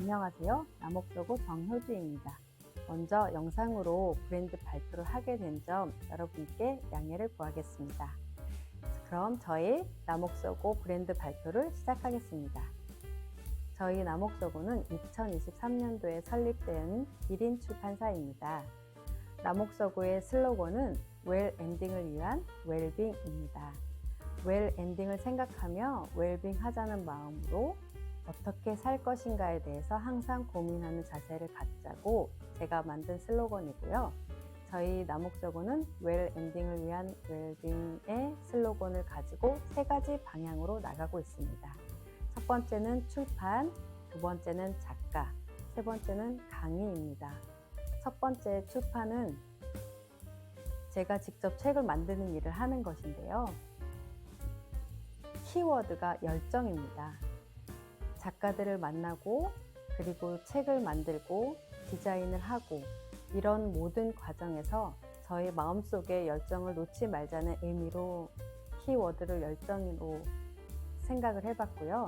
안녕하세요. 남옥서구 정효주입니다. 먼저 영상으로 브랜드 발표를 하게 된 점 여러분께 양해를 구하겠습니다. 그럼 저희 남옥서구 브랜드 발표를 시작하겠습니다. 저희 남옥서구는 2023년도에 설립된 1인 출판사입니다. 남옥서구의 슬로건은 웰 엔딩을 위한 웰빙입니다. 웰 엔딩을 생각하며 웰빙 하자는 마음으로 어떻게 살 것인가에 대해서 항상 고민하는 자세를 갖자고 제가 만든 슬로건이고요. 저희 남옥서구는 웰 엔딩을 위한 웰빙의 슬로건을 가지고 세 가지 방향으로 나가고 있습니다. 첫 번째는 출판, 두 번째는 작가, 세 번째는 강의입니다. 첫 번째 출판은 제가 직접 책을 만드는 일을 하는 것인데요. 키워드가 열정입니다. 작가들을 만나고 그리고 책을 만들고 디자인을 하고 이런 모든 과정에서 저의 마음속에 열정을 놓지 말자는 의미로 키워드를 열정으로 생각을 해봤고요.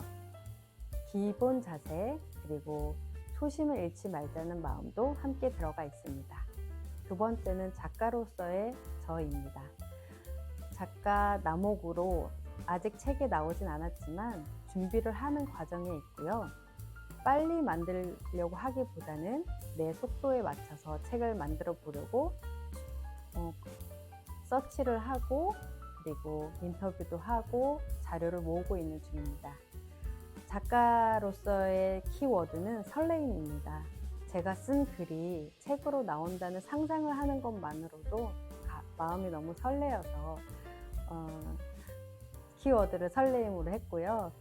기본 자세 그리고 초심을 잃지 말자는 마음도 함께 들어가 있습니다. 두 번째는 작가로서의 저입니다. 작가 남옥으로 아직 책이 나오진 않았지만 준비를 하는 과정에 있고요. 빨리 만들려고 하기보다는 내 속도에 맞춰서 책을 만들어 보려고 어, 서치를 하고 그리고 인터뷰도 하고 자료를 모으고 있는 중입니다. 작가로서의 키워드는 설레임입니다. 제가 쓴 글이 책으로 나온다는 상상을 하는 것만으로도 가- 마음이 너무 설레어서 어, 키워드를 설레임으로 했고요.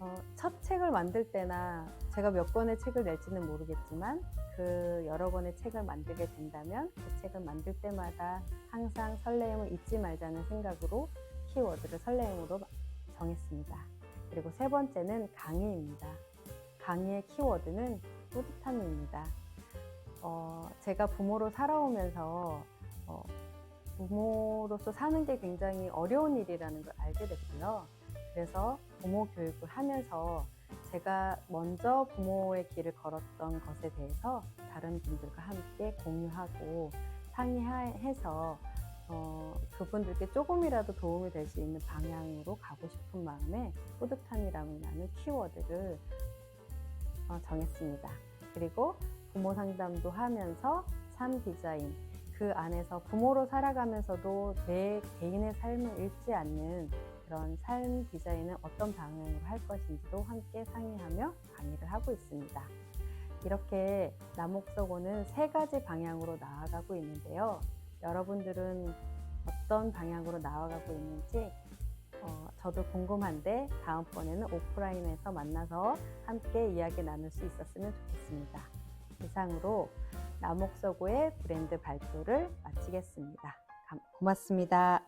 어, 첫 책을 만들 때나 제가 몇 권의 책을 낼지는 모르겠지만 그 여러 권의 책을 만들게 된다면 그 책을 만들 때마다 항상 설레임을 잊지 말자는 생각으로 키워드를 설레임으로 정했습니다. 그리고 세 번째는 강의입니다. 강의의 키워드는 뿌듯함입니다. 어, 제가 부모로 살아오면서 어, 부모로서 사는 게 굉장히 어려운 일이라는 걸 알게 됐고요. 그래서 부모 교육을 하면서 제가 먼저 부모의 길을 걸었던 것에 대해서 다른 분들과 함께 공유하고 상의해서 어, 그분들께 조금이라도 도움이 될 수 있는 방향으로 가고 싶은 마음에 뿌듯함이라는 키워드를 어, 정했습니다. 그리고 부모 상담도 하면서 삶 디자인, 그 안에서 부모로 살아가면서도 내 개인의 삶을 잃지 않는 그런 삶 디자인은 어떤 방향으로 할 것인지도 함께 상의하며 강의를 하고 있습니다. 이렇게 남옥서고는 세 가지 방향으로 나아가고 있는데요. 여러분들은 어떤 방향으로 나아가고 있는지 어, 저도 궁금한데 다음번에는 오프라인에서 만나서 함께 이야기 나눌 수 있었으면 좋겠습니다. 이상으로 남옥서고의 브랜드 발표를 마치겠습니다. 감- 고맙습니다.